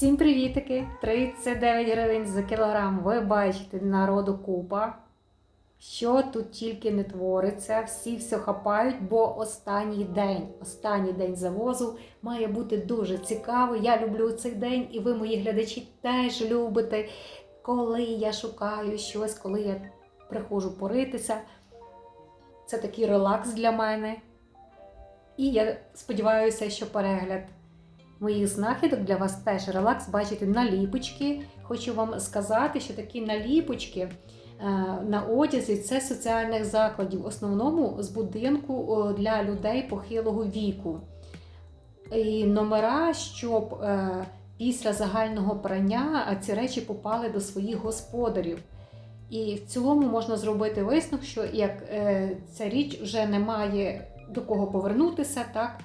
Всім привітики! 39 гривень за кілограм. Ви бачите, народу купа. Що тут тільки не твориться, всі все хапають, бо останній день, останній день завозу має бути дуже цікавий. Я люблю цей день, і ви, мої глядачі, теж любите, коли я шукаю щось, коли я приходжу поритися. Це такий релакс для мене. І я сподіваюся, що перегляд моїх знахідок для вас теж релакс. Бачите наліпочки. Хочу вам сказати, що такі наліпочки е, на одязі це соціальних закладів, в основному з будинку для людей похилого віку. І номера, щоб е, після загального прання ці речі попали до своїх господарів. І в цілому можна зробити висновок, що як е, ця річ вже не має до кого повернутися, так, е,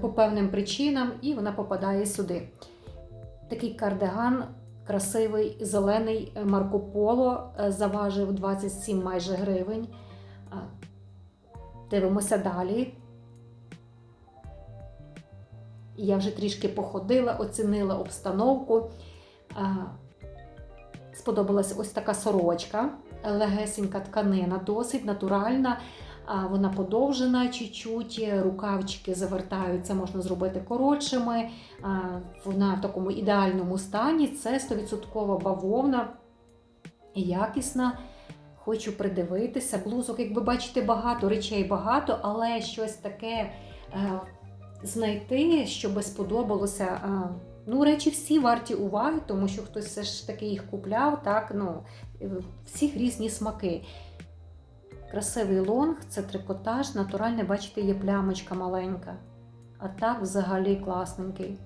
по певним причинам, і вона попадає сюди. Такий кардиган красивий, зелений е, Марко Поло е, заважив 27 майже гривень. Дивимося далі. Я вже трішки походила, оцінила обстановку. А, Сподобалась ось така сорочка, легесенька тканина, досить натуральна. Вона подовжена чуть-чуть, рукавчики завертаються, можна зробити коротшими. Вона в такому ідеальному стані. Це 100% бавовна, якісна. Хочу придивитися. Блузок, як ви бачите, багато речей багато, але щось таке е, знайти, що би сподобалося. е, Ну, речі всі варті уваги, тому що хтось все ж таки їх купляв, так, ну, всіх різні смаки. Красивий лонг, це трикотаж, натуральний, бачите, є плямочка маленька. А так взагалі класненький.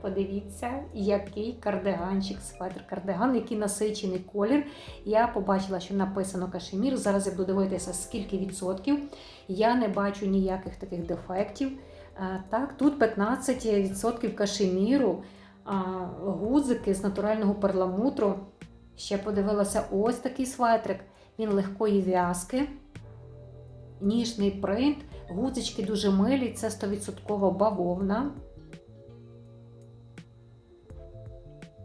Подивіться, який кардиганчик, светр кардиган, який насичений колір. Я побачила, що написано кашемір. Зараз я буду дивитися, скільки відсотків. Я не бачу ніяких таких дефектів. Так, тут 15% кашеміру, а, гудзики з натурального перламутру. Ще подивилася ось такий светрик. Він легкої в'язки, ніжний принт, гудзички дуже милі, це 100% бавовна.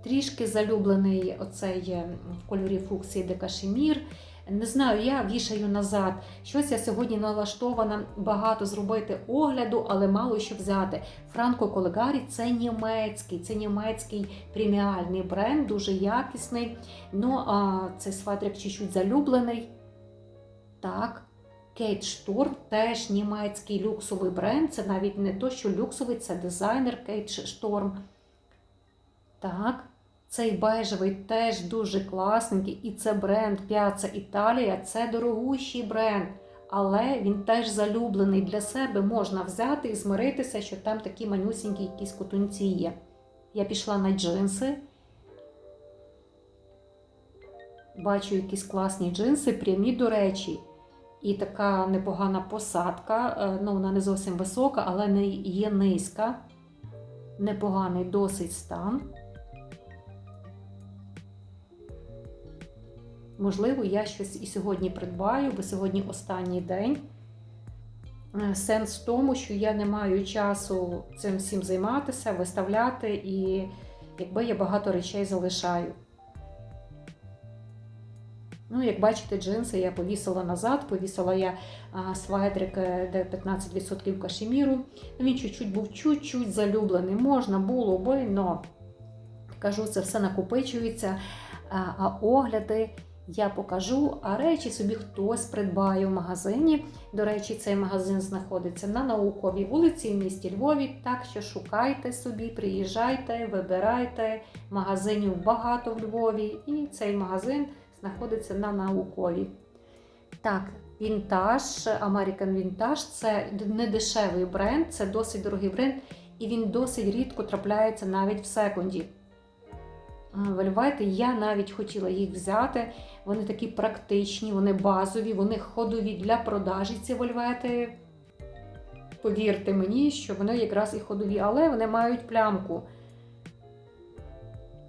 Трішки залюблений оцей е, в кольорі фуксії де кашемір. Не знаю, я вішаю назад. Щось я сьогодні налаштована багато зробити огляду, але мало що взяти. Франко Колегарі це німецький, це німецький преміальний бренд, дуже якісний. Ну, а цей сватрик чуть-чуть залюблений. Так. Кейт Шторм теж німецький люксовий бренд. Це навіть не то, що люксовий, це дизайнер Кейт Шторм. Так. Цей бежевий теж дуже класненький, і це бренд Piazza Італія, це дорогущий бренд, але він теж залюблений для себе можна взяти і змиритися, що там такі манюсінькі якісь котунці є. Я пішла на джинси. Бачу якісь класні джинси, прямі, до речі, і така непогана посадка. Е, Ну, вона не зовсім висока, але не є низька. Непоганий досить стан. Можливо, я щось і сьогодні придбаю, бо сьогодні останній день. Е, Сенс в тому, що я не маю часу цим всім займатися, виставляти, і якби я багато речей залишаю. Ну, як бачите, джинси я повісила назад, повісила я свайдрик, де 15% кашеміру. Він чуть-чуть був чуть-чуть залюблений. Можна було би, але кажу, це все накопичується. А огляди я покажу, а речі собі хтось придбає в магазині. До речі, цей магазин знаходиться на науковій вулиці в місті Львові. Так що шукайте собі, приїжджайте, вибирайте. Магазинів багато в Львові, і цей магазин знаходиться на науковій. Так, вінтаж, American Vintage це не дешевий бренд, це досить дорогий бренд, і він досить рідко трапляється навіть в секунді. Вельвети, я навіть хотіла їх взяти. Вони такі практичні, вони базові, вони ходові для продажі ці вольвети. Повірте мені, що вони якраз і ходові, але вони мають плямку.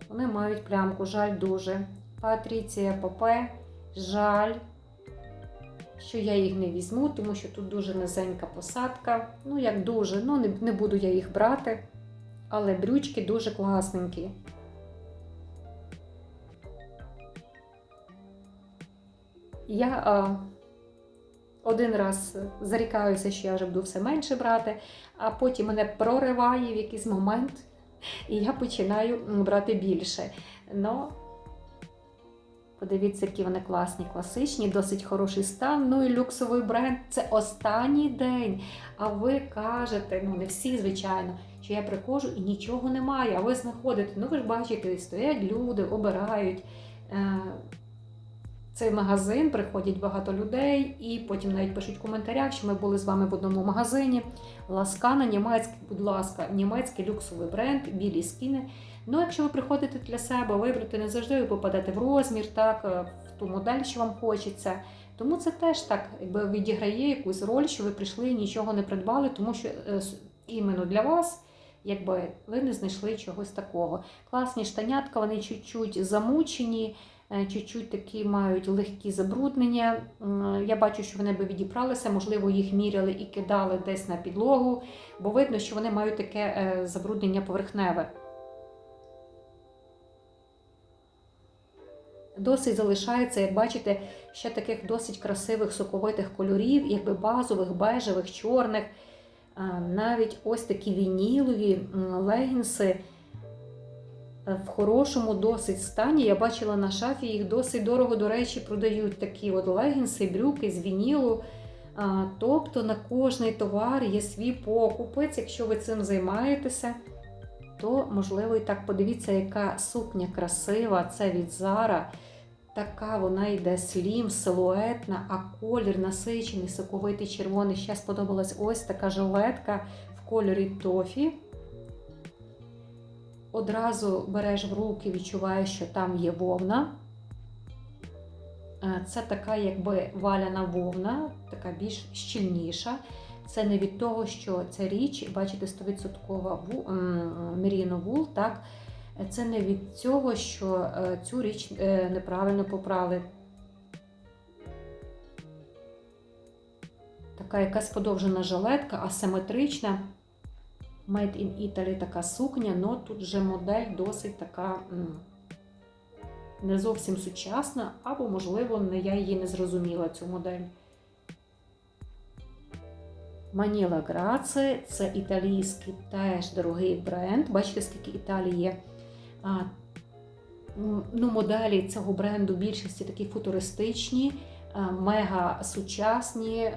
Вони мають плямку, жаль дуже. Патріція Попе, жаль, що я їх не візьму, тому що тут дуже низенька посадка. Ну, як дуже, ну не, не буду я їх брати. Але брючки дуже класненькі. Я а, один раз зарікаюся, що я вже буду все менше брати, а потім мене прориває в якийсь момент, і я починаю брати більше. Но подивіться, які вони класні, класичні, досить хороший стан. Ну і люксовий бренд це останній день. А ви кажете, ну не всі, звичайно, що я приходжу і нічого немає. А ви знаходите, ну ви ж бачите, стоять люди, обирають. Цей магазин приходять багато людей, і потім навіть пишуть в коментарях, що ми були з вами в одному магазині. Ласкана, німецький, будь ласка, німецький люксовий бренд, білі скіни. Ну, якщо ви приходите для себе вибрати, не завжди ви попадете в розмір, так, е, в ту модель, що вам хочеться. Тому це теж так якби відіграє якусь роль, що ви прийшли і нічого не придбали, тому що е, іменно для вас. Якби ви не знайшли чогось такого. Класні штанятка, вони чуть-чуть замучені, чуть-чуть такі мають легкі забруднення. Я бачу, що вони би відібралися, можливо, їх міряли і кидали десь на підлогу, бо видно, що вони мають таке е, забруднення поверхневе. Досить залишається, як бачите, ще таких досить красивих соковитих кольорів, якби базових, бежевих, чорних. Навіть ось такі вінілові легінси е, в хорошому досить стані. Я бачила на шафі, їх досить дорого, до речі, продають такі от легінси, брюки з вінілу. Тобто на кожний товар є свій покупець. Якщо ви цим займаєтеся, то можливо і так подивіться, яка сукня красива. Це від Zara. Така вона йде слім, силуетна, а колір насичений, соковитий червоний. Ще сподобалась ось така жилетка в кольорі тофі. Одразу береш в руки, відчуваєш, що там є вовна. Е, Це така, якби валяна вовна, така більш щільніша. Це не від того, що ця річ, бачите, 100% ву- меріно вул, так? Це не від цього, що е, цю річ е, неправильно попрали. Така якась подовжена жилетка, асиметрична. Made in Italy така сукня, але тут вже модель досить така не зовсім сучасна, або, можливо, не я її не зрозуміла, цю модель. Маніла Граце це італійський теж дорогий бренд. Бачите, скільки Італії є. А, ну, моделі цього бренду більшості такі футуристичні, мега сучасні,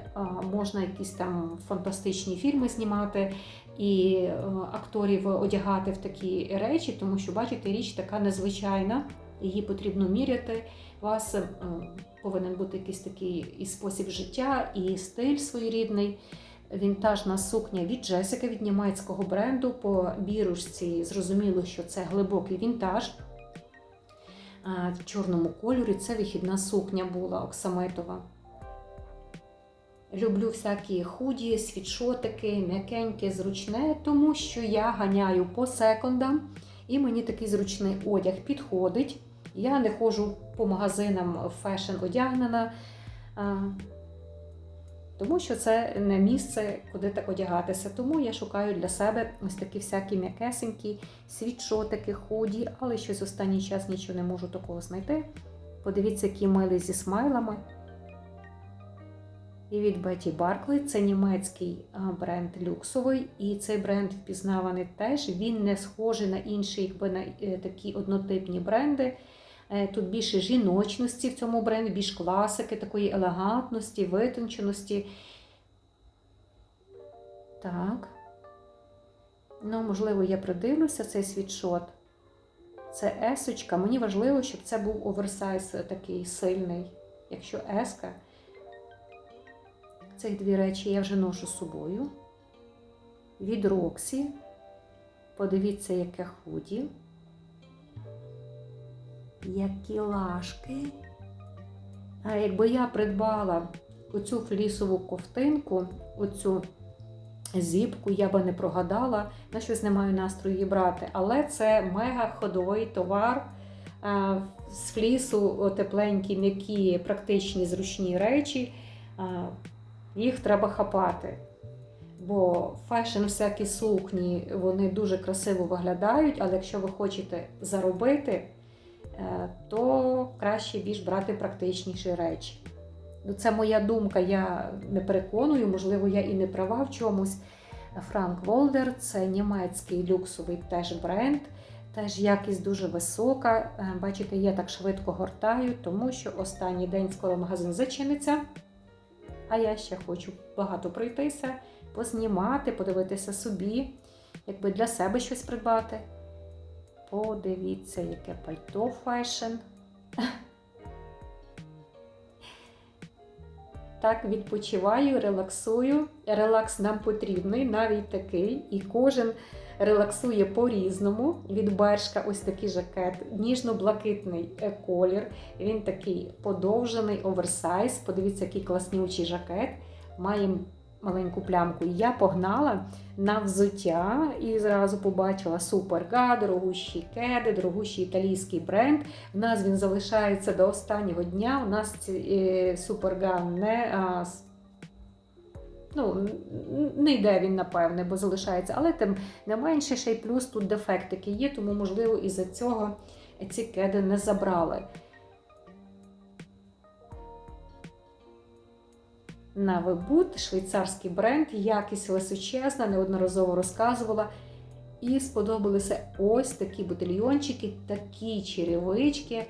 можна якісь там фантастичні фільми знімати і е, акторів одягати в такі речі, тому що, бачите, річ така незвичайна, її потрібно міряти. У вас е, повинен бути якийсь такий і спосіб життя, і стиль своєрідний. Вінтажна сукня від Джесики від німецького бренду. По бірушці зрозуміло, що це глибокий вінтаж. В чорному кольорі це вихідна сукня була оксамитова. Люблю всякі худі, світшотики, м'якеньке, зручне, тому що я ганяю по секондам і мені такий зручний одяг підходить. Я не ходжу по магазинам фешн одягнена. тому що це не місце, куди так одягатися. Тому я шукаю для себе ось такі всякі м'якесенькі світшотики, худі, але щось останній час нічого не можу такого знайти. Подивіться, які милі зі смайлами. І від Betty Barclay це німецький бренд люксовий, і цей бренд впізнаваний теж. Він не схожий на інші якби, на е, такі однотипні бренди. Е, Тут більше жіночності в цьому бренді, більш класики, такої елегантності, витонченості. Так. Ну, можливо, я придивлюся цей світшот. Це есочка. Мені важливо, щоб це був оверсайз такий сильний. Якщо еска, цих дві речі я вже ношу з собою. Від Роксі. Подивіться, яке худі. Які лашки. А якби я придбала оцю флісову ковтинку, оцю зіпку, я би не прогадала, на щось не маю настрою її брати. Але це мега ходовий товар. З флісу тепленькі, м'які, практичні, зручні речі. Їх треба хапати. Бо фешн всякі сукні, вони дуже красиво виглядають, але якщо ви хочете заробити, е, то краще більш брати практичніші речі. Ну, Це моя думка, я не переконую, можливо, я і не права в чомусь. Франк Волдер це німецький люксовий теж бренд, теж якість дуже висока. Е, Бачите, я так швидко гортаю, тому що останній день скоро магазин зачиниться. А я ще хочу багато пройтися, познімати, подивитися собі, якби для себе щось придбати. Подивіться, яке пальто фешн. Так, відпочиваю, релаксую. Релакс нам потрібний, навіть такий. І кожен релаксує по-різному. Від Бершка ось такий жакет, ніжно-блакитний е, колір. Він такий подовжений, оверсайз. Подивіться, який класнючий жакет. Має маленьку плямку. Я погнала на взуття і зразу побачила Суперга, дорогущі кеди, дорогущий італійський бренд. У нас він залишається до останнього дня. У нас ці Суперга не. Ну, не йде він, напевне, бо залишається, але тим не менше, ще й плюс тут дефектики є, тому, можливо, із-за цього ці кеди не забрали. На Вебут, швейцарський бренд, якість височезна, неодноразово розказувала. І сподобалися ось такі ботильйончики, такі черевички.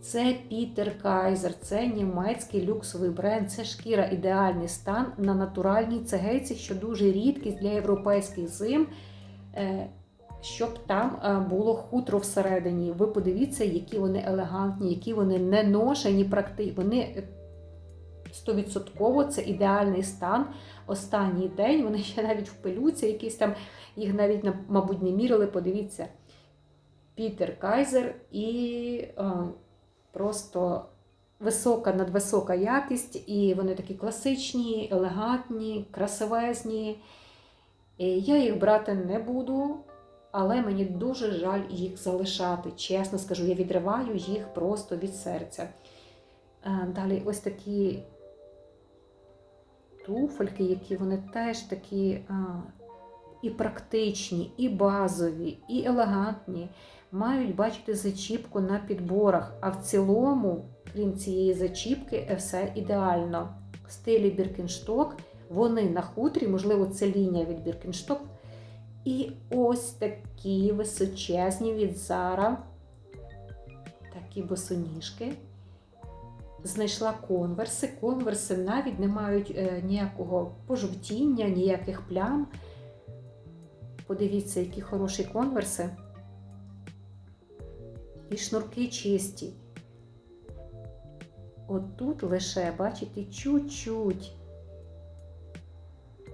Це Пітер Кайзер, це німецький люксовий бренд, це шкіра ідеальний стан на натуральній цегельці, що дуже рідкість для європейських зим, е, щоб там е, було хутро всередині. Ви подивіться, які вони елегантні, які вони не ношені, практи... вони стовідсотково це ідеальний стан. Останній день вони ще навіть в пилюці, якісь там їх навіть, мабуть, не мірили. Подивіться, Пітер Кайзер і е, просто висока, надвисока якість, і вони такі класичні, елегантні, красивезні. І Я їх брати не буду, але мені дуже жаль їх залишати. Чесно скажу, я відриваю їх просто від серця. Е, Далі ось такі туфельки, які вони теж такі і практичні, і базові, і елегантні. Мають, бачите, зачіпку на підборах. А в цілому, крім цієї зачіпки, е, все ідеально. В стилі Біркеншток, вони на хутрі, можливо, це лінія від Біркеншток. І ось такі височезні від Zara, такі босоніжки знайшла конверси. Конверси навіть не мають е, ніякого пожовтіння, ніяких плям. Подивіться, які хороші конверси. І шнурки чисті. От тут лише, бачите, чуть-чуть.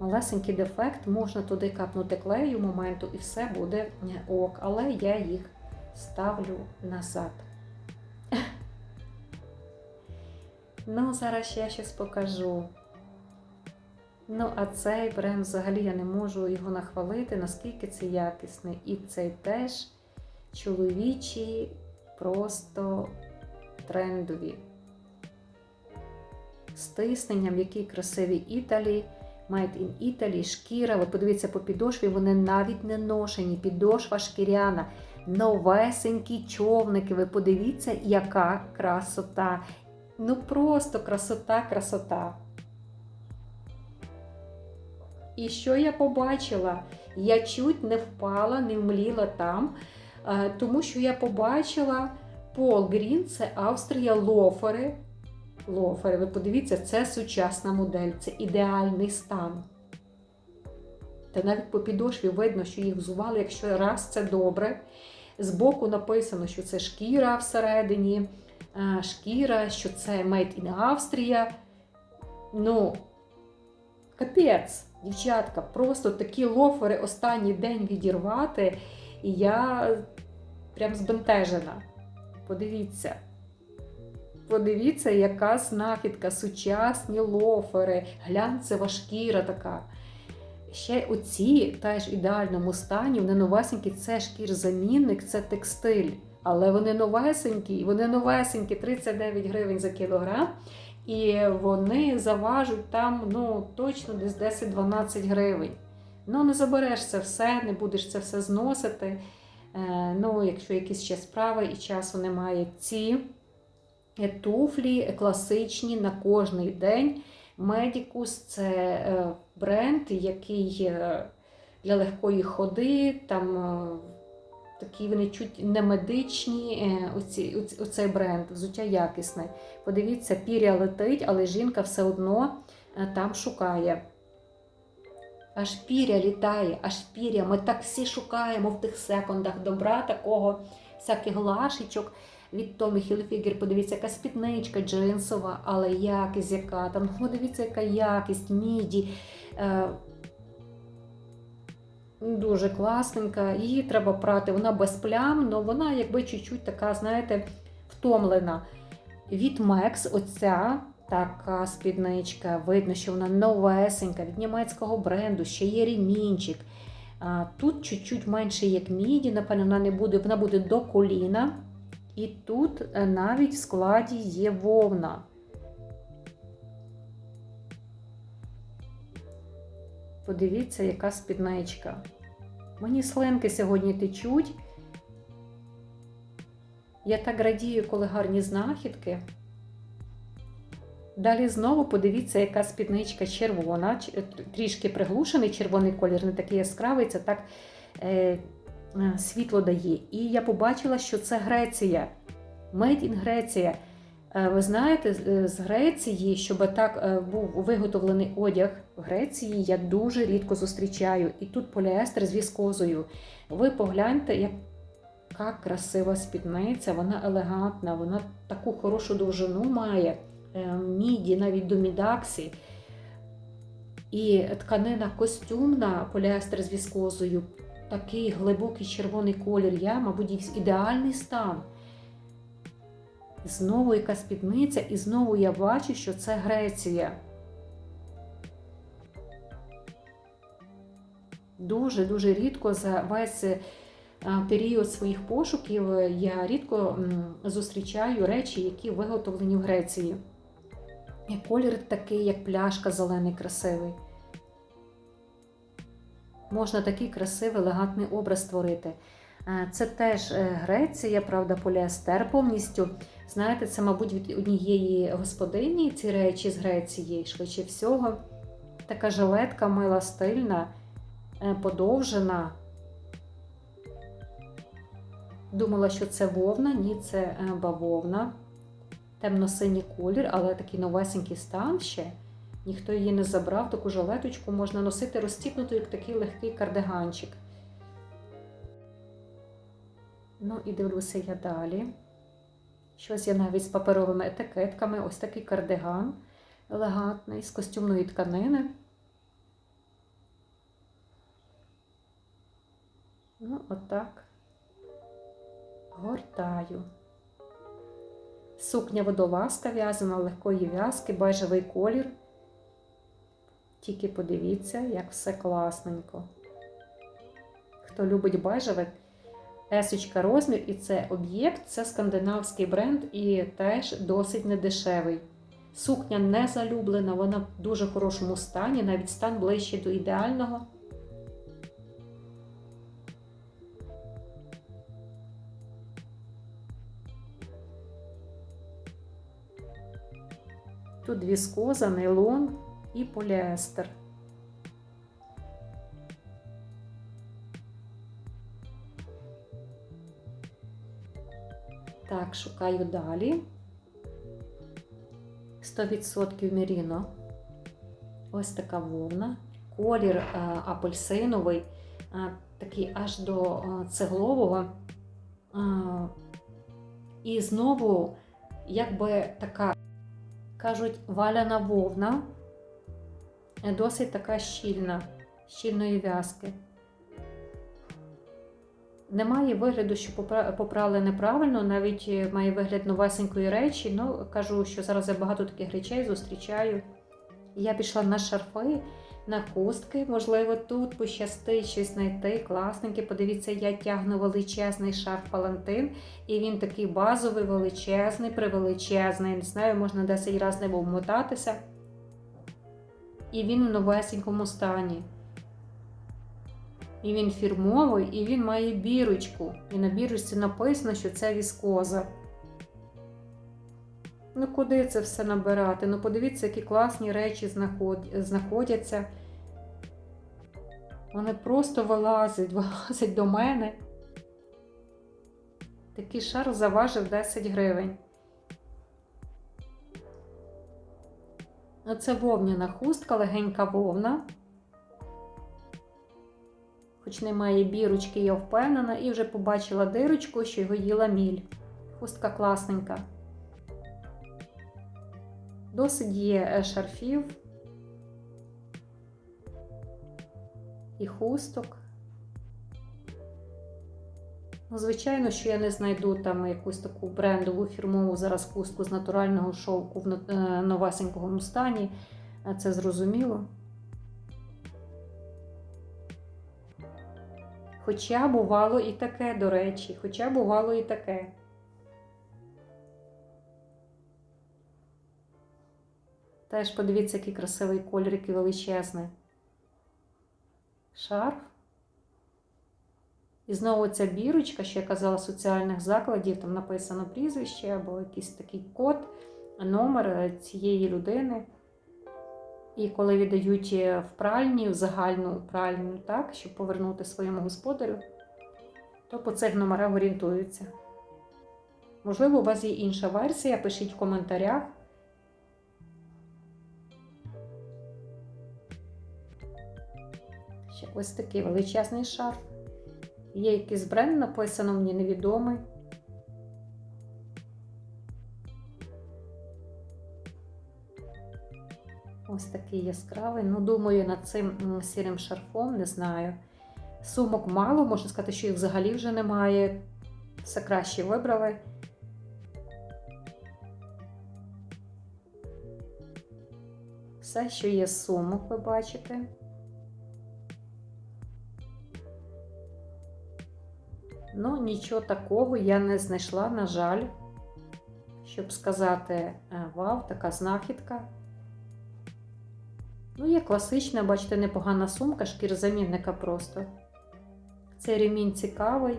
Малесенький дефект, можна туди капнути клею моменту і все буде ок. Але я їх ставлю назад. Ну, зараз я щось покажу. Ну, а цей бренд взагалі я не можу його нахвалити, наскільки це якісний. І цей теж чоловічі, просто трендові. З тисненням, які красиві Італі. Made in Italy, шкіра. Ви подивіться по підошві, вони навіть не ношені. Підошва шкіряна, новесенькі човники. Ви подивіться, яка красота. Ну просто красота, красота. І що я побачила? Я чуть не впала, не вмліла там, тому що я побачила Пол Грін, це Австрія лофери. Лофери, ви подивіться, це сучасна модель, це ідеальний стан. Та навіть по підошві видно, що їх взували, якщо раз це добре. Збоку написано, що це шкіра всередині е, шкіра, що це Made in Австрія. Ну, капець, дівчатка, просто такі лофери останній день відірвати, і я прям збентежена. Подивіться. Подивіться, яка знахідка, сучасні лофери, глянцева шкіра така. Ще оці теж в ідеальному стані, вони новесенькі, це шкір-замінник, це текстиль. Але вони новесенькі, вони новесенькі, 39 гривень за кілограм. І вони заважуть там ну, точно десь 10-12 гривень. Ну, не забереш це все, не будеш це все зносити. Е, ну, якщо якісь ще справи і часу немає. Ці туфлі класичні на кожний день. Medicus – це е, бренд, який е, для легкої ходи, там такі вони чуть не медичні. оцей бренд, взуття якісне. Подивіться, пір'я летить, але жінка все одно там шукає. Аж піря літає, аж піря. Ми так всі шукаємо в тих секундах добра, такого всяких лашечок від Томі Хілфігер. Подивіться, яка спідничка джинсова, але якість яка там. Ну, яка якість, міді. Е, дуже класненька. Її треба прати. Вона без плям, але вона якби чуть-чуть така, знаєте, втомлена. Від Мекс, оця така спідничка. Видно, що вона новесенька, від німецького бренду, ще є ремінчик. Тут чуть-чуть менше як міді, напевно, вона не буде, вона буде до коліна. І тут е, навіть в складі є вовна. Подивіться, яка спідничка. Мені слинки сьогодні течуть. Я так радію, коли гарні знахідки. Далі знову подивіться, яка спідничка червона, трішки приглушений червоний колір, не такий яскравий, це так е, е, світло дає. І я побачила, що це Греція. Made in Греція. Е, ви знаєте, з- е, Греції, щоб так е, був виготовлений одяг в Греції, я дуже рідко зустрічаю. І тут поліестер з віскозою. Ви погляньте, яка красива спідниця, вона елегантна, вона таку хорошу довжину має е, міді, навіть до мідаксі. І тканина костюмна, поліестер з віскозою, такий глибокий червоний колір. Я, мабуть, ідеальний стан. Знову яка спідниця, і знову я бачу, що це Греція. Дуже-дуже рідко за весь е, період своїх пошуків е, я рідко зустрічаю речі, які виготовлені в Греції. І колір такий, як пляшка зелений, красивий. Можна такий красивий, елегантний образ створити. Е, Це теж е, Греція, правда, поліестер повністю. Знаєте, це, мабуть, від однієї господині ці речі з Греції, швидше всього. Така жилетка мила стильна, е, подовжена. Думала, що це вовна, ні, це бавовна. Темно-синій колір, але такий новесенький стан ще. Ніхто її не забрав, таку жилеточку можна носити розтіпнуту, як такий легкий кардиганчик. Ну і дивлюся я далі. Щось я навіть з паперовими етикетками. Ось такий кардиган елегантний з костюмної тканини. Ну, отак. Гортаю. Сукня водолазка в'язана легкої в'язки, бежевий колір. Тільки подивіться, як все класненько. Хто любить бежеве, есочка розмір, і це об'єкт, це скандинавський бренд і теж досить недешевий. Сукня не залюблена, вона в дуже хорошому стані, навіть стан ближче до ідеального. Тут віскоза, нейлон і поліестер. Так, шукаю далі. 100% міріно. Ось така вовна. Колір е, апельсиновий, е, такий аж до е, цеглового. І знову, якби така, кажуть, валяна вовна, е, досить така щільна, щільної в'язки. Немає вигляду, що попрали неправильно, навіть е, має вигляд новесенької речі. Ну, кажу, що зараз я багато таких речей зустрічаю. Я пішла на шарфи, на хустки. Можливо, тут пощастить щось знайти. Класненьке. Подивіться, я тягну величезний шарф палантин, і він такий базовий, величезний, превеличезний. Не знаю, можна 10 разів не обмотатися. І він в новесенькому стані. І він фірмовий, і він має бірочку. І на бірочці написано, що це віскоза. Ну, куди це все набирати? Ну, подивіться, які класні речі знаходяться. Вони просто вилазять, вилазять до мене. Такий шар заважив 10 гривень. Оце вовняна хустка, легенька вовна. Хоч немає бірочки, я впевнена, і вже побачила дирочку, що його їла міль. Хустка класненька. Досить є е, шарфів і хусток. Ну, звичайно, що я не знайду там якусь таку брендову фірмову зараз хустку з натурального шовку в е, стані. Е, Це зрозуміло. Хоча бувало і таке, до речі, хоча бувало і таке. Теж подивіться, який красивий колір, який величезний. Шарф. І знову ця бірочка, що я казала, соціальних закладів, там написано прізвище або якийсь такий код, номер е, цієї людини. І коли віддають е, в пральні, в загальну пральню, так, щоб повернути своєму господарю, то по цих номерах орієнтуються. Можливо, у вас є інша версія, пишіть в коментарях. Ось такий величезний шарф. Є якийсь бренд написано, мені невідомий. Ось такий яскравий. Ну, думаю, над цим сірим шарфом, не знаю. Сумок мало, можна сказати, що їх взагалі вже немає. Все краще вибрали. Все, що є сумок, ви бачите. Ну, нічого такого я не знайшла, на жаль, щоб сказати, е, вау, така знахідка. Ну, є класична, бачите, непогана сумка, шкірзамінника просто. Цей ремінь цікавий.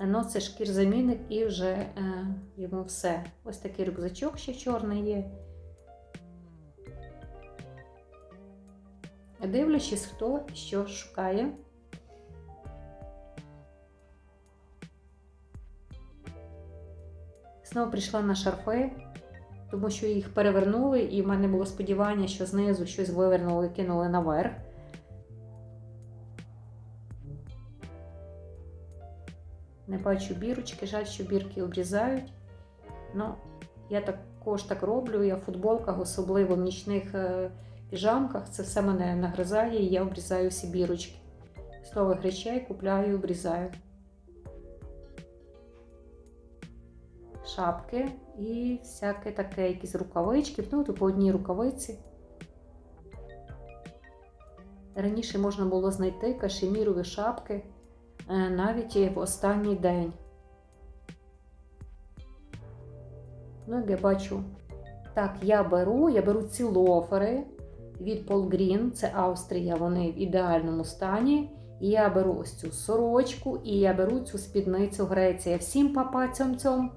Ну, це шкірзамінник і вже е, йому все. Ось такий рюкзачок ще чорний є. Дивлячись, хто що шукає. Знову прийшла на шарфи, тому що їх перевернули, і в мене було сподівання, що знизу щось вивернули і кинули наверх. Не бачу бірочки, жаль, що бірки обрізають. Ну, я також так роблю. Я в футболках, особливо в нічних е, піжамках, це все мене нагризає, і я обрізаю всі бірочки. З речей купляю і обрізаю. Шапки і всяке таке, якісь рукавички, ну, по одній рукавиці. Раніше можна було знайти кашемірові шапки е, навіть в останній день. Ну, як я бачу, так, я беру, я беру ці лофери від Paul Green, це Австрія, вони в ідеальному стані. І я беру ось цю сорочку, і я беру цю спідницю Греція. Всім папа цьом-цьом!